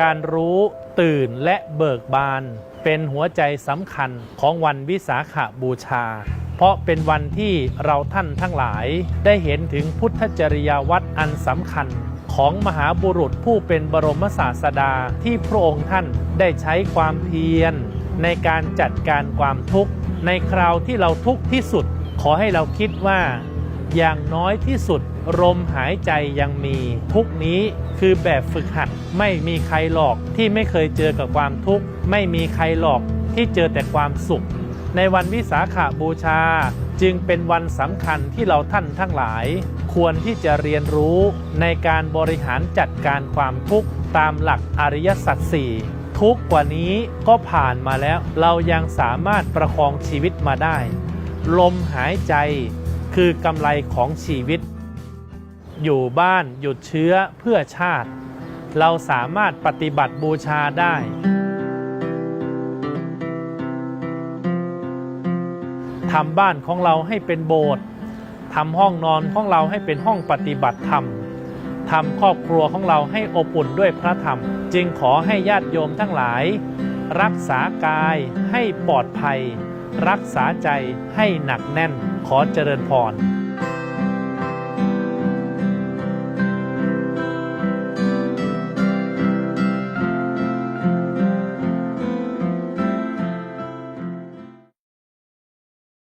การรู้ตื่นและเบิกบาน เป็นหัวใจสำคัญของวันวิสาขบูชา เพราะเป็นวันที่เราท่านทั้งหลายได้เห็นถึงพุทธจริยวัตรอันสำคัญของมหาบุรุษผู้เป็นบรมศาสดาที่พระองค์ท่านได้ใช้ความเพียร ในการจัดการความทุกข์ ในคราวที่เราทุกข์ที่สุด ขอให้เราคิดว่า อย่างน้อยที่สุดลมหายใจยังมี ทุกนี้คือแบบฝึกหัดไม่มีใครหลอกที่ไม่เคยเจอกับความทุกข์ไม่มีใครหลอกที่เจอแต่ความสุข ในวันวิสาขาบูชา จึงเป็นวันสำคัญที่เราท่านทั้งหลาย ควรที่จะเรียนรู้ในการบริหารจัดการความทุกข์ตามหลักอริยสัจสี่ทุกกว่านี้ก็ผ่านมาแล้วเรายังสามารถประคองชีวิตมาได้ ลมหายใจ คือกำไรของชีวิต อยู่บ้านหยุดเชื้อเพื่อชาติ เราสามารถปฏิบัติบูชาได้ ทำบ้านของเราให้เป็นโบสถ์ทำห้องนอนของเราให้เป็นห้องปฏิบัติธรรมทำครอบครัวของเราให้อบอุ่นด้วยพระธรรม จึงขอให้ญาติโยมทั้งหลาย รักษากายให้ปลอดภัย รักษาใจให้หนักแน่นขอเจริญพร